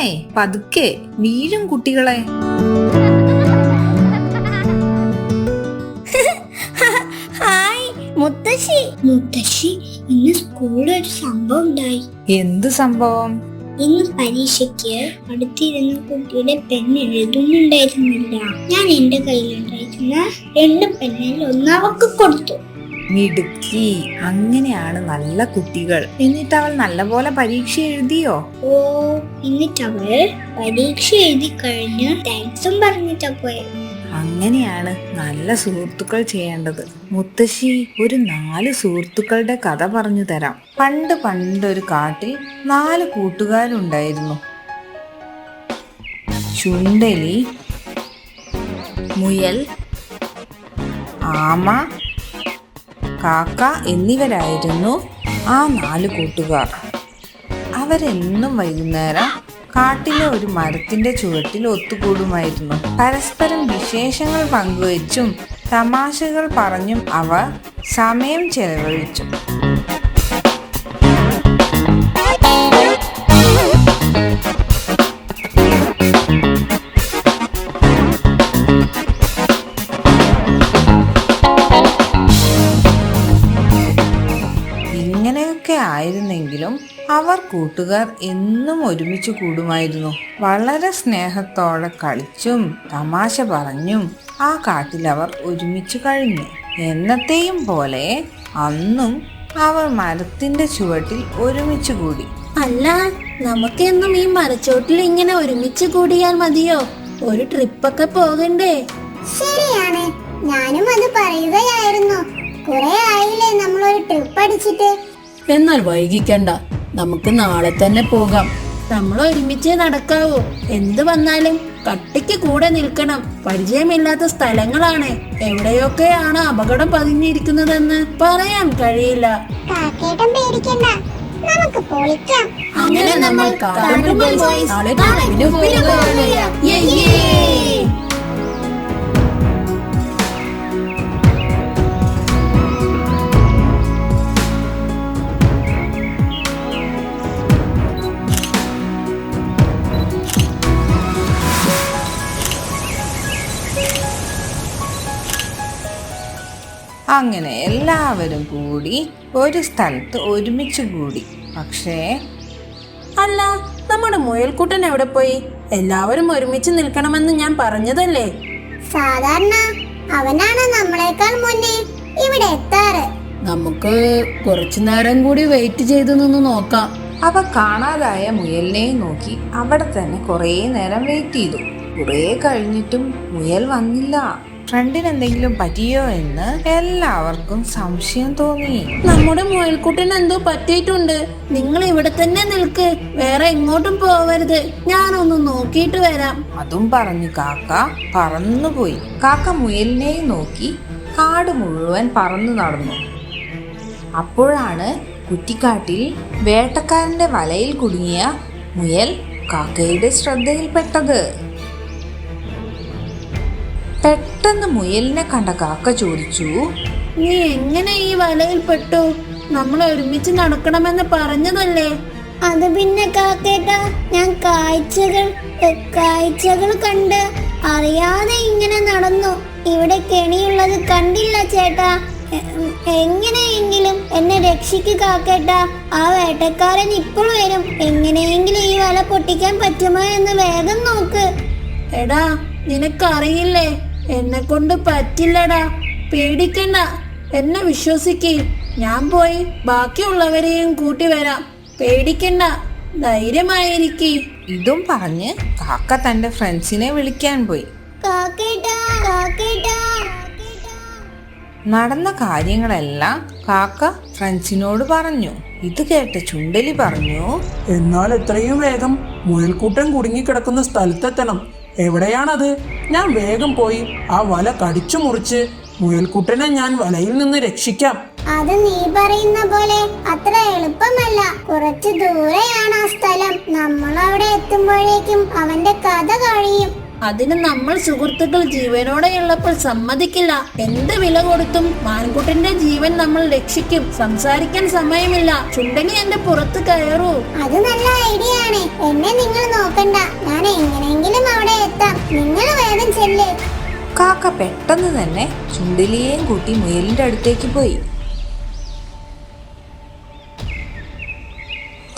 വീഴല്ലേ പതുക്കെ വീഴും കുട്ടികളെ. മുത്തശ്ശി. മുത്തശ്ശി ഇന്ന് സ്കൂളിൽ ഒരു സംഭവം ഉണ്ടായി. എന്ത് സംഭവം? ഇന്ന് പരീക്ഷയ്ക്ക് അടുത്തിരുന്ന കുട്ടിയുടെ പെൻ എഴുതുന്നുണ്ടായിരുന്നില്ല. ഞാൻ എന്റെ കയ്യിലുണ്ടായിരുന്ന രണ്ട് പെണ്ണിൽ ഒന്ന് അവക്ക് കൊടുത്തു. മിടുക്കി. അങ്ങനെയാണ് നല്ല കുട്ടികൾ. എന്നിട്ട് അവൾ നല്ലപോലെ പരീക്ഷ എഴുതിയോ? ഓ എന്നിട്ട് അവൾ പരീക്ഷ എഴുതി കഴിഞ്ഞ് താങ്ക്സും പറഞ്ഞിട്ടാ പോയത് അങ്ങനെയാണ് നല്ല സുഹൃത്തുക്കൾ ചെയ്യേണ്ടത്. മുത്തശ്ശി ഒരു നാല് സുഹൃത്തുക്കളുടെ കഥ പറഞ്ഞു തരാം. പണ്ട് പണ്ടൊരു കാട്ടിൽ നാല് കൂട്ടുകാരുണ്ടായിരുന്നു. ചുണ്ടലി മുയൽ ആമ കാക്ക എന്നിവരായിരുന്നു ആ നാല് കൂട്ടുകാർ. അവരെന്നും വൈകുന്നേരം കാട്ടിലെ ഒരു മരത്തിന്റെ ചുവട്ടിൽ ഒത്തുകൂടുമായിരുന്നു. പരസ്പരം വിശേഷങ്ങൾ പങ്കുവച്ചും തമാശകൾ പറഞ്ഞും അവർ സമയം ചെലവഴിച്ചു. ആയിരുന്നെങ്കിലും അവർ കൂട്ടുകാർ എന്നും ഒരുമിച്ച് കൂടുമായിരുന്നു. വളരെ സ്നേഹത്തോടെ കളിച്ചും തമാശ പറഞ്ഞും ആ കാട്ടിൽ അവർ ഒരുമിച്ച് കഴിഞ്ഞു. എന്നത്തെയും പോലെ അന്നും അവർ മരത്തിന്റെ ചുവട്ടിൽ ഒരുമിച്ച് കൂടി. അല്ല നമുക്കെന്നും ഈ മരച്ചോട്ടിൽ ഇങ്ങനെ ഒരുമിച്ച് കൂടിയാൽ മതിയോ? ഒരു ട്രിപ്പൊക്കെ പോകണ്ടേ? ശരിയാണ്. ഞാനും അത് പറയുകയായിരുന്നു. കുറെ ആയില്ലേ നമ്മൾ ഒരു ട്രിപ്പ് അടിച്ചിട്ട്? എന്നാൽ വൈകിക്കണ്ട. നമുക്ക് നാളെ തന്നെ പോകാം. നമ്മൾ ഒരുമിച്ച് നടക്കാവൂ. എന്ത് വന്നാലും കട്ടിക്ക് കൂടെ നിൽക്കണം. പരിചയമില്ലാത്ത സ്ഥലങ്ങളാണ്. എവിടെയൊക്കെയാണ് അപകടം പതിഞ്ഞിരിക്കുന്നതെന്ന് പറയാൻ കഴിയില്ല. അങ്ങനെ നമ്മൾ അങ്ങനെ എല്ലാവരും കൂടി ഒരു സ്ഥലത്ത് ഒരുമിച്ച് കൂടി. പക്ഷേ അല്ല നമ്മുടെ മുയൽക്കുട്ടൻ എവിടെ പോയി? എല്ലാവരും ഒരുമിച്ച് നിൽക്കണമെന്ന് ഞാൻ പറഞ്ഞതല്ലേ? സാധാരണ അവനാണ് നമ്മളെക്കാൾ മുന്നേ ഇവിടെ എത്താറ്. നമുക്ക് കുറച്ചു നേരം കൂടി വെയിറ്റ് ചെയ്തു നിന്ന് നോക്കാം. അവ കാണാതായ മുയലിനെ നോക്കി അവിടെ തന്നെ കുറേ നേരം വെയിറ്റ് ചെയ്തു. കുറേ കഴിഞ്ഞിട്ടും മുയൽ വന്നില്ല. ഫ്രണ്ടിന് എന്തെങ്കിലും പറ്റിയോ എന്ന് എല്ലാവർക്കും സംശയം തോന്നി. നമ്മുടെ മുയൽക്കുട്ടിന് എന്തോ പറ്റിയിട്ടുണ്ട്. നിങ്ങൾ ഇവിടെ തന്നെ നിൽക്ക്. വേറെ എങ്ങോട്ടും പോവരുത്. ഞാനൊന്ന് നോക്കിയിട്ട് വരാം. അതും പറഞ്ഞു കാക്ക പറന്നുപോയി. കാക്ക മുയലിനെയും നോക്കി കാട് മുഴുവൻ പറന്നു നടന്നു. അപ്പോഴാണ് കുറ്റിക്കാട്ടിൽ വേട്ടക്കാരന്റെ വലയിൽ കുടുങ്ങിയ മുയൽ കാക്കയുടെ ശ്രദ്ധയിൽപ്പെട്ടത്. പെട്ടെന്ന് മുയലിനെ കണ്ട കാക്ക ചോദിച്ചു നീ എങ്ങനെ ഈ വലയിൽ പെട്ടു? നമ്മൾ ഒരുമിച്ച് നടക്കണമെന്ന് പറഞ്ഞതല്ലേ? അത് പിന്നെ കാക്കേട്ട ഞാൻ കാഴ്ചകൾ കാഴ്ചകൾ കണ്ട് അറിയാതെ ഇങ്ങനെ നടന്നു. ഇവിടെ കെണിയുള്ളത് കണ്ടില്ല ചേട്ടാ. എങ്ങനെയെങ്കിലും എന്നെ രക്ഷിക്ക് കാക്കേട്ട. ആ വേട്ടക്കാരൻ ഇപ്പോൾ വരും. എങ്ങനെയെങ്കിലും ഈ വല പൊട്ടിക്കാൻ പറ്റുമോ എന്ന് വേഗം നോക്ക്. എടാ നിനക്കറിയില്ലേ എന്നെ കൊണ്ട് പറ്റില്ലടാ. പേടിക്കണ്ട. എന്നെ വിശ്വസിക്ക്. ഞാൻ പോയി ബാക്കിയുള്ളവരെയും കൂട്ടി വരാം. പേടിക്കണ്ട. ധൈര്യമായിരിക്കേ. ഇതും പറഞ്ഞ് കാക്ക തന്റെ ഫ്രണ്ട്സിനെ വിളിക്കാൻ പോയി. നടന്ന കാര്യങ്ങളെല്ലാം കാക്ക ഫ്രണ്ട്സിനോട് പറഞ്ഞു. ഇത് കേട്ട ചുണ്ടലി പറഞ്ഞു എന്നാൽ എത്രയും വേഗം മുയൽക്കൂട്ടൻ കുടുങ്ങിക്കിടക്കുന്ന സ്ഥലത്തെത്തണം. എവിടെയാണത്? ഞാൻ വേഗം പോയി ആ വല കടിച്ചു മുറിച്ച് മുയൽക്കുട്ടനെ ഞാൻ വലയിൽ നിന്ന് രക്ഷിക്കാം. അത് നീ പറയുന്ന പോലെ അത്ര എളുപ്പമല്ല. കുറച്ച് ദൂരെയാണ് ആ സ്ഥലം. നമ്മൾ അവിടെ എത്തുമ്പോഴേക്കും അവന്റെ കഥ കഴിയും. അതിന് നമ്മൾ സുഹൃത്തുക്കൾ ജീവനോടെയുള്ളപ്പോൾ സമ്മതിക്കില്ല. എന്ത് വില കൊടുത്തും മാൻകുട്ടിന്റെ ജീവൻ നമ്മൾ രക്ഷിക്കും. സംസാരിക്കാൻ സമയമില്ല. ചുണ്ടനി എന്റെ പുറത്ത് കയറൂ. അത് നല്ല ഐഡിയ ആണ്. എന്നെ നിങ്ങൾ നോക്കണ്ട. ഞാൻ എങ്ങനെയെങ്കിലും കാക്ക പെട്ടെന്ന് തന്നെ ചുണ്ടിലിയേയും കൂട്ടി മുയലിന്റെ അടുത്തേക്ക് പോയി.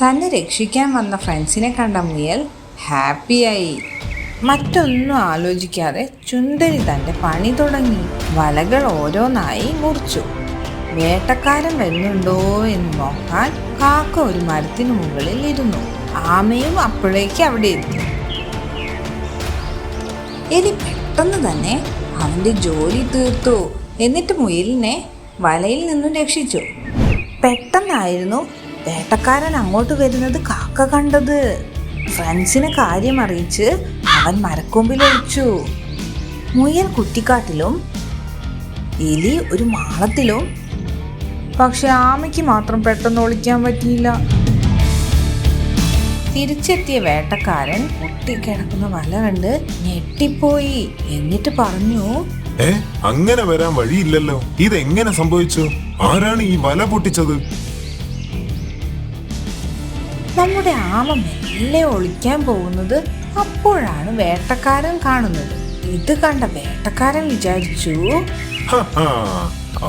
തന്നെ രക്ഷിക്കാൻ വന്ന ഫ്രണ്ട്സിനെ കണ്ട മുയൽ ഹാപ്പിയായി. മറ്റൊന്നും ആലോചിക്കാതെ ചുണ്ടലി തന്റെ പണി തുടങ്ങി. വലകൾ ഓരോന്നായി മുറിച്ചു. വേട്ടക്കാരൻ വരുന്നുണ്ടോ എന്ന് നോക്കാൻ കാക്ക ഒരു മരത്തിന് മുകളിൽ ഇരുന്നു. ആമയും അപ്പോഴേക്ക് അവിടെ എത്തി. എലി പെട്ടെന്ന് തന്നെ അവന്റെ ജോലി തീർത്തു. എന്നിട്ട് മുയലിനെ വലയിൽ നിന്നും രക്ഷിച്ചു. പെട്ടെന്നായിരുന്നു വേട്ടക്കാരൻ അങ്ങോട്ട് വരുന്നത് കാക്ക കണ്ടത്. ഫ്രണ്ട്സിനെ കാര്യം അറിയിച്ച് അവൻ മരക്കൊമ്പിൽ ഒഴിച്ചു മുയൽ കുറ്റിക്കാട്ടിലും എലി ഒരു മാളത്തിലും. പക്ഷെ ആമയ്ക്ക് മാത്രം പെട്ടെന്ന് ഒളിക്കാൻ പറ്റിയില്ല. തിരിച്ചെത്തിയ വേട്ടക്കാരൻ പൊട്ടിക്കിടക്കുന്ന വല കണ്ട് ഞെട്ടിപ്പോയി. എന്നിട്ട് പറഞ്ഞു ഏ അങ്ങനെ വരാൻ വഴിയില്ലല്ലോ. ഇതെങ്ങനെ സംഭവിച്ചു? ആരാണ് ഈ വല പൊട്ടിച്ചത്? നമ്മുടെ ആമ മെല്ലെ ഒളിക്കാൻ പോകുന്നത് അപ്പോഴാണ് വേട്ടക്കാരൻ കാണുന്നത്. ഇത് കണ്ട വേട്ടക്കാരൻ വിചാരിച്ചു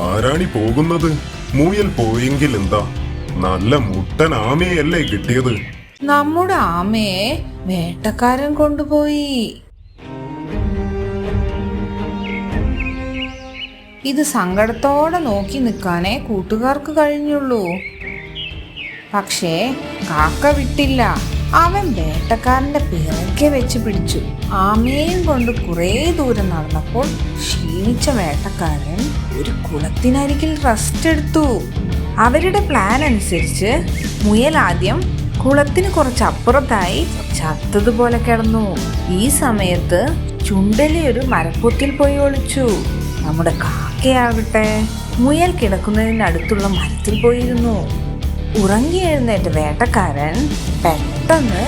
ആരാണി പോകുന്നത്? മുയൽ പോയെങ്കിൽ എന്താ? നല്ല മുട്ടൻ ആമയല്ലേ കിട്ടിയത്? നമ്മുടെ ആമയെ വേട്ടക്കാരൻ കൊണ്ടുപോയി. ഇത് സങ്കടത്തോടെ നോക്കി നിൽക്കാനേ കൂട്ടുകാർക്ക് കഴിഞ്ഞുള്ളൂ. പക്ഷേ കാക്ക വിട്ടില്ല. അവൻ വേട്ടക്കാരന്റെ പിറകെ വെച്ച് പിടിച്ചു. ആമയും കൊണ്ട് കുറേ ദൂരം നടന്നപ്പോൾ ക്ഷീണിച്ച വേട്ടക്കാരൻ ഒരു കുളത്തിനരികിൽ റെസ്റ്റ് എടുത്തു. അവരുടെ പ്ലാൻ അനുസരിച്ച് മുയൽ ആദ്യം കുളത്തിന് കുറച്ചപ്പുറത്തായി ചത്തതുപോലെ കിടന്നു. ഈ സമയത്ത് ചുണ്ടലി ഒരു മരപ്പൊത്തിൽ പോയി ഒളിച്ചു. നമ്മുടെ കാക്കയാകട്ടെ മുയൽ കിടക്കുന്നതിനടുത്തുള്ള മരത്തിൽ പോയിരുന്നു. ഉറങ്ങി എഴുന്നേറ്റ വേട്ടക്കാരൻ പെട്ടെന്ന്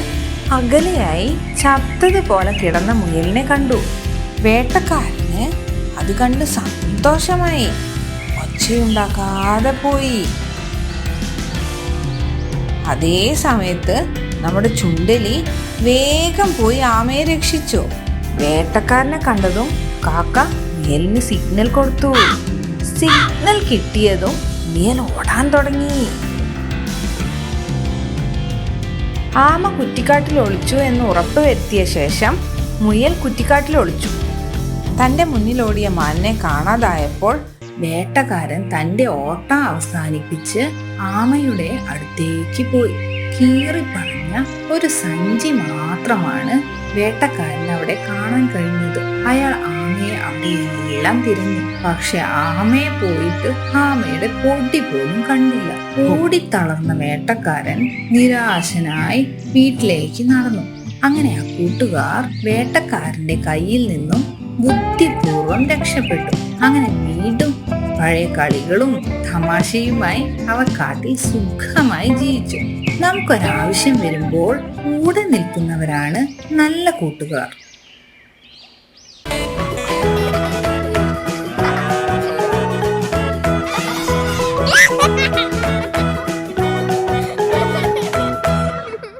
അകലെയായി ചത്തതുപോലെ കിടന്ന മുയലിനെ കണ്ടു. വേട്ടക്കാരന് അത് കണ്ട് സന്തോഷമായി. ഒച്ചയുണ്ടാക്കാതെ പോയി. അതേ സമയത്ത് നമ്മുടെ ചുണ്ടലി വേഗം പോയി ആമയെ രക്ഷിച്ചു. വേട്ടക്കാരനെ കണ്ടതും കാക്ക മേലിന് സിഗ്നൽ കൊടുത്തു. സിഗ്നൽ കിട്ടിയതും മേൽ ഓടാൻ തുടങ്ങി. ആമ കുറ്റിക്കാട്ടിൽ ഒളിച്ചു എന്ന് ഉറപ്പ് വരുത്തിയ ശേഷം മുയൽ കുറ്റിക്കാട്ടിൽ ഒളിച്ചു. തന്റെ മുന്നിലോടിയ മാനിനെ കാണാതായപ്പോൾ വേട്ടക്കാരൻ തന്റെ ഓട്ട അവസാനിപ്പിച്ച് ആമയുടെ അടുത്തേക്ക് പോയി. കീറി പറഞ്ഞ ഒരു സഞ്ചി മാത്രമാണ് വേട്ടക്കാരൻ അവിടെ കാണാൻ കഴിഞ്ഞത്. അയാൾ ആമയെ അവിടെയെല്ലാം തിരഞ്ഞു. പക്ഷെ ആമയെ പോയിട്ട് ആമയുടെ പൊടി പോലും കണ്ടില്ല. ഓടിത്തളർന്ന വേട്ടക്കാരൻ നിരാശനായി വീട്ടിലേക്ക് നടന്നു. അങ്ങനെ ആ കൂട്ടുകാർ വേട്ടക്കാരന്റെ കയ്യിൽ നിന്നും ബുദ്ധിപൂർവം രക്ഷപ്പെട്ടു. അങ്ങനെ വീണ്ടും പഴയ കളികളും തമാശയുമായി അവ കാട്ടിൽ സുഖമായി ജീവിച്ചു നമുക്കൊരാവശ്യം വരുമ്പോൾ കൂടെ നിൽക്കുന്നവരാണ് നല്ല കൂട്ടുകാർ.